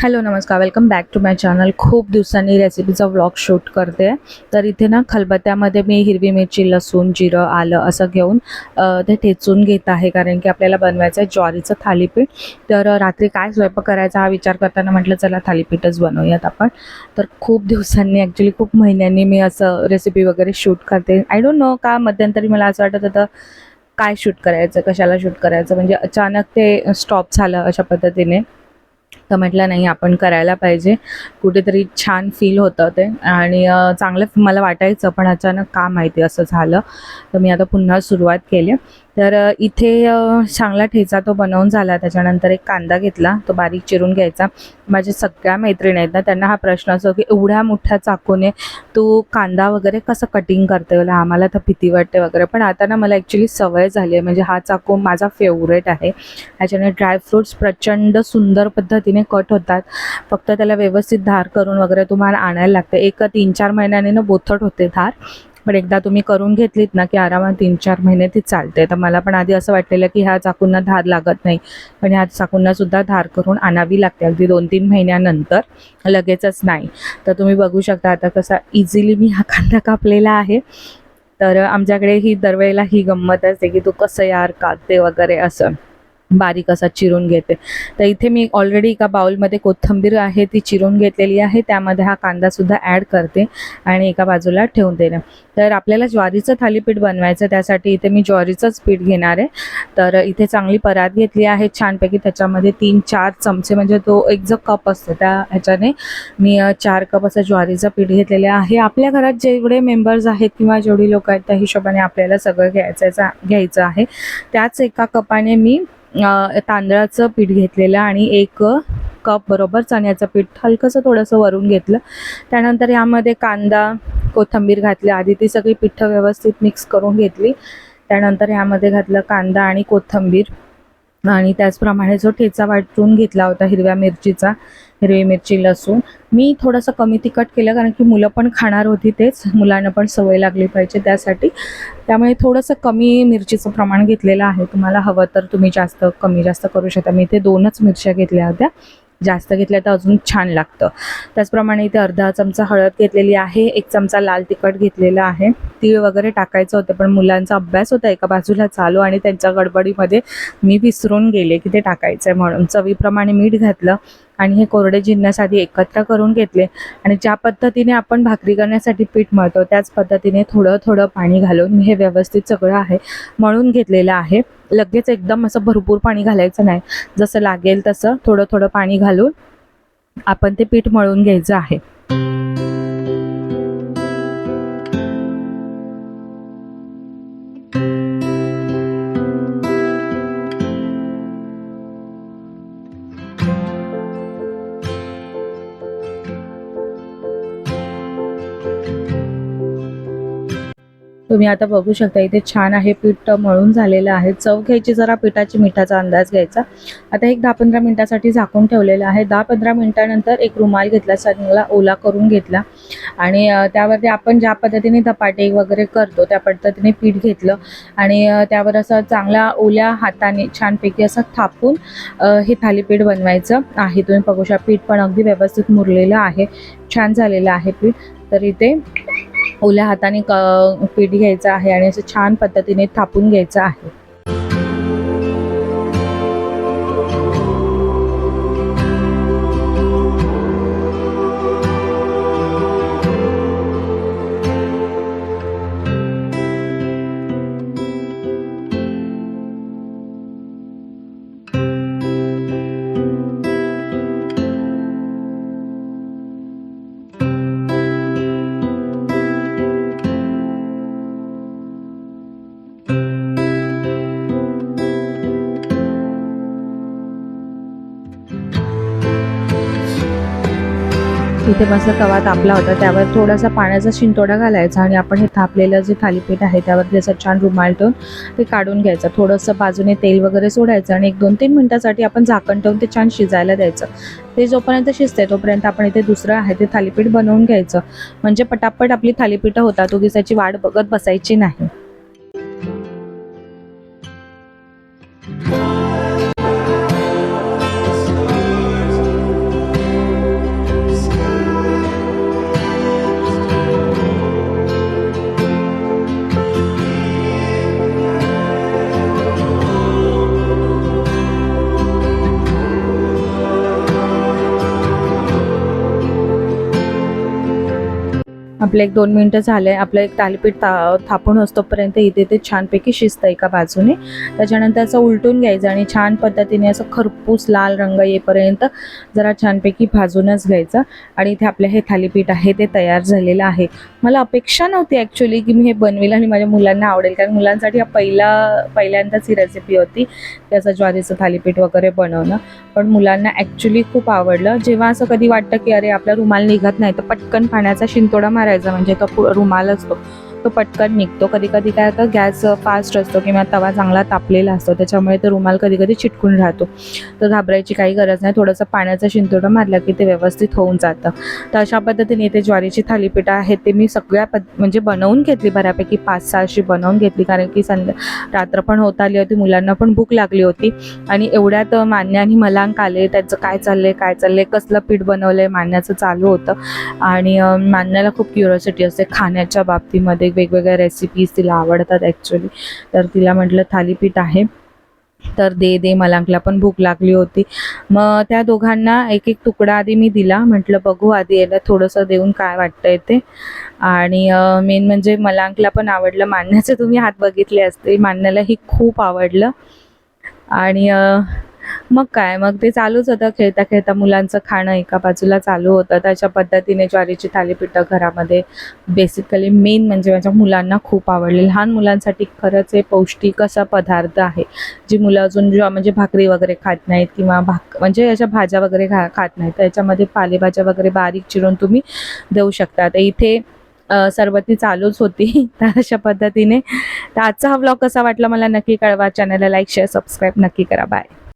Hello नमस्कार. Welcome back to my channel खूप दिवसांनी रेसिपीचा व्लॉग शूट करते. आहे तर इथे ना खलबत्त्यामध्ये मी हिरवी मिरची लसूण जिरं आलं असं घेऊन ते ठेचून घेत आहे. कारण की आपल्याला बनवायचं आहे ज्वारीचं थालीपीठ. तर रात्री काय स्वयंपाक करायचा हा विचार करताना म्हटलं चला थालीपीठच बनवूयात आपण. तर खूप दिवसांनी ॲक्च्युली खूप महिन्यांनी मी असं रेसिपी वगैरे शूट करते. आय डोंट नो का मध्यंतरी मला असं वाटत होतं काय शूट करायचं कशाला शूट करायचं? म्हणजे अचानक ते स्टॉप झालं अशा पद्धतीने. तर म्हटलं नाही आपण करायला पाहिजे. कुठेतरी छान फील होतं ते. आणि चांगलं मला वाटायचं पण अचानक का माहिती असं झालं. तर मी आता पुन्हा सुरुवात केली. तर इथे चांगला ठेचा तो बनवून झाला. त्याच्यानंतर एक कांदा घेतला. तो बारीक चिरून घ्यायचा. माझ्या सगळ्या मैत्रिणी आहेत ना त्यांना हा प्रश्न असतो की एवढ्या मोठ्या चाकूने तू कांदा वगैरे कसं कटिंग करते बोला आम्हाला तर भीती वाटते वगैरे. पण आता ना मला ॲक्च्युली सवय झाली आहे. म्हणजे हा चाकू माझा फेवरेट आहे. ह्याच्याने ड्रायफ्रुट्स प्रचंड सुंदर पद्धतीने कट होतात. फक्त त्याला व्यवस्थित धार करून वगैरे तुम्हाला आणायला लागते. एक तीन चार महिन्याने ना बोथट होते धार. पण एकदा तुम्ही करून घेतलीत ना की आरामात तीन चार महिने ती चालते. तर मला पण आधी असं वाटलेलं की ह्या चाकूंना धार लागत नाही. पण ह्या चाकूंना सुद्धा धार करून आणावी लागते. अगदी दोन तीन महिन्यानंतर लगेचच नाही. तर तुम्ही बघू शकता आता कसा इझिली मी हा कांदा कापलेला आहे. तर आमच्याकडे ही दरवेळेला ही गंमत असते की तू कसं यार कापते वगैरे असं. बारीक असा चिरून घेते. तर इथे मी ऑलरेडी एका बाउलमध्ये कोथिंबीर आहे ती चिरून घेतलेली आहे. त्यामध्ये हा कांदासुद्धा ॲड करते आणि एका बाजूला ठेवून देणे तर आपल्याला ज्वारीचं थालीपीठ बनवायचं त्यासाठी इथे मी ज्वारीचंच पीठ घेणार आहे. तर इथे चांगली परात घेतली आहे छानपैकी त्याच्यामध्ये तीन चार चमचे म्हणजे तो एक जो कप असतो त्या ह्याच्याने मी चार कप असं ज्वारीचं पीठ घेतलेलं आहे. आपल्या घरात जेवढे मेंबर्स आहेत किंवा जेवढी लोक आहेत त्या हिशोबाने आपल्याला सगळं घ्यायचं घ्यायचं आहे. त्याच एका कपाने मी तांदळाचं पीठ घेतलेलं आणि एक कप बरोबर चण्याचं पीठ हलकंसं थोडंसं वरून घेतलं. त्यानंतर यामध्ये कांदा कोथिंबीर घातली. आधी ती सगळी पिठं व्यवस्थित मिक्स करून घेतली. त्यानंतर ह्यामध्ये घातलं कांदा आणि कोथिंबीर. आणि त्याचप्रमाणे जो ठेचा वाटून घेतला होता हिरव्या मिरचीचा हिरवी मिरची लसूण मी थोडंसं कमी तिखट केलं कारण की मुलं पण खाणार होती तेच. मुलांना पण सवय लागली पाहिजे त्यासाठी. त्यामुळे थोडंसं कमी मिरचीचं प्रमाण घेतलेलं आहे. तुम्हाला हवं तर तुम्ही जास्त कमी जास्त करू शकता. मी इथे दोनच मिरच्या घेतल्या होत्या. जास्त घेतल्या तर अजून छान लागतं. त्याचप्रमाणे इथे अर्धा चमचा हळद घेतलेली आहे एक चमचा लाल तिखट घेतलेला आहे. तीळ वगैरे टाकायचं होतं पण मुलांचा अभ्यास होता एका बाजूला चालू आणि त्यांच्या गडबडीमध्ये मी विसरून गेले की ते टाकायचं आहे म्हणून. चवीप्रमाणे मीठ घातलं आणि हे कोरडे जिन्नस आधी एकत्र करून घेतले आणि ज्या पद्धतीने आपण भाकरी करण्यासाठी पीठ मळतो त्याच पद्धतीने थोडं थोडं पाणी घालून हे व्यवस्थित सगळं आहे मळून घेतलेलं आहे. लगेच एकदम असं भरपूर पाणी घालायचं नाही. जसं लागेल तसं थोडं थोडं पाणी घालून आपण ते पीठ मळून घ्यायचं आहे. तुम्ही आता बघू शकता इथे छान आहे पीठ मळून झालेलं आहे. चव घ्यायची जरा पिठाची मिठाचा अंदाज घ्यायचा. आता एक दहा पंधरा मिनिटासाठी झाकून ठेवलेलं आहे. दहा पंधरा मिनटानंतर एक रुमाल घेतला चांगला ओला करून घेतला. आणि त्यावरती आपण ज्या पद्धतीने धपाटे वगैरे करतो त्या पद्धतीने पीठ घेतलं. आणि त्यावर असं चांगला ओल्या हाताने छानपैकी असं थापून हे थालीपीठ बनवायचं आहे. तुम्ही बघू शकता पीठ पण अगदी व्यवस्थित मुरलेलं आहे. छान झालेलं आहे पीठ. तर इथे ओल्या हाताने क पीठ घ्यायचं आहे आणि असं छान पद्धतीने थापून घ्यायचं आहे. तिथे मस्त तवा तापला होता. त्यावर थोडासा पाण्याचा शिंतोडा घालायचा आणि आपण हे थापलेलं जे थालीपीठ आहे त्यावर त्याचा छान रुमाल ठेवून ते काढून घ्यायचं. थोडंसं बाजूने तेल वगैरे सोडायचं आणि एक दोन तीन मिनटासाठी आपण झाकण ठेवून ते छान शिजायला द्यायचं. ते जोपर्यंत शिजते तोपर्यंत आपण इथे दुसरं आहे ते थालीपीठ बनवून घ्यायचं. म्हणजे पटापट आपली थालीपीठं होतात उगीसाची वाट बघत बसायची नाही. आपलं एक दोन मिनटं झाले आपलं एक थालीपीठ था थापून असतोपर्यंत इथे ते छानपैकी शिजतं एका बाजूने. त्याच्यानंतर असं उलटून घ्यायचं आणि छान पद्धतीने असं खरपूस लाल रंग येईपर्यंत जरा छानपैकी भाजूनच घ्यायचं. आणि इथे आपलं हे थालीपीठ आहे ते तयार झालेलं आहे. मला अपेक्षा नव्हती ॲक्च्युली की मी हे बनवेल आणि माझ्या मुलांना आवडेल. कारण मुलांसाठी हा पहिला पहिल्यांदाच ही रेसिपी होती त्याचं ज्वारीचं थालीपीठ वगैरे बनवणं. पण मुलांना ॲक्च्युली खूप आवडलं. जेव्हा असं कधी वाटतं की अरे आपला रुमाल निघत नाही तर पटकन पाण्याचा शिंतोडा मारायचा. करायचा म्हणजे तो रुमाल असतो. तो पटकन निघतो. कधी कधी काय होतं गॅस फास्ट असतो किंवा तवा चांगला तापलेला असतो. त्याच्यामुळे तो रुमाल कधी कधी चिटकून राहतो. तर घाबरायची काही गरज नाही. थोडंसं पाण्याचा शिंतोडा मारला की ते व्यवस्थित होऊन जातं. तर अशा पद्धतीने इथे ज्वारीची थालीपीठं आहेत. ते मी सगळ्या पद म्हणजे बनवून घेतली बऱ्यापैकी. पाच सहा अशी बनवून घेतली. कारण की संध्या रात्र पण होत आली होती. मुलांना पण भूक लागली होती. आणि एवढ्यात मान्य आणि मलांक आले. त्याचं काय चाललंय काय चाललंय कसलं पीठ बनवलंय मान्याचं चालू होतं. आणि मान्याला खूप क्युरिओसिटी असते खाण्याच्या बाबतीमध्ये वेगवेगळ्या रेसिपीज तिला आवडतात ॲक्च्युली तर तिला म्हटलं थालीपीठ आहे. तर दे दे मलांकला पण भूक लागली होती. मग त्या दोघांना एक एक तुकडा आधी मी दिला. म्हटलं बघू आधी याला थोडंसं देऊन काय वाटतंय ते. आणि मेन म्हणजे मलांकला पण आवडलं. मानण्याचे तुम्ही हात बघितले असते मानण्यालाही खूप आवडलं. आणि मग काय? मग ते चालूच होतं खेळता खेळता मुलांचं खाणं एका बाजूला चालू होतं. त्याच्या पद्धतीने ज्वारीची थालीपीठं घरामध्ये. बेसिकली मेन म्हणजे माझ्या मुलांना खूप आवडले. लहान मुलांसाठी खरंच हे पौष्टिक असा पदार्थ आहे. जी मुलं अजून जेव्हा म्हणजे भाकरी वगैरे खात नाहीत किंवा भाक म्हणजे अशा भाज्या वगैरे खा खात नाहीत. तर याच्यामध्ये पालेभाज्या वगैरे बारीक चिरून तुम्ही देऊ शकता. तर इथे सरबती चालूच होती. तर अशा पद्धतीने. तर आजचा हा ब्लॉग कसा वाटला मला नक्की कळवा. चॅनलला लाईक शेअर सबस्क्राईब नक्की करा. बाय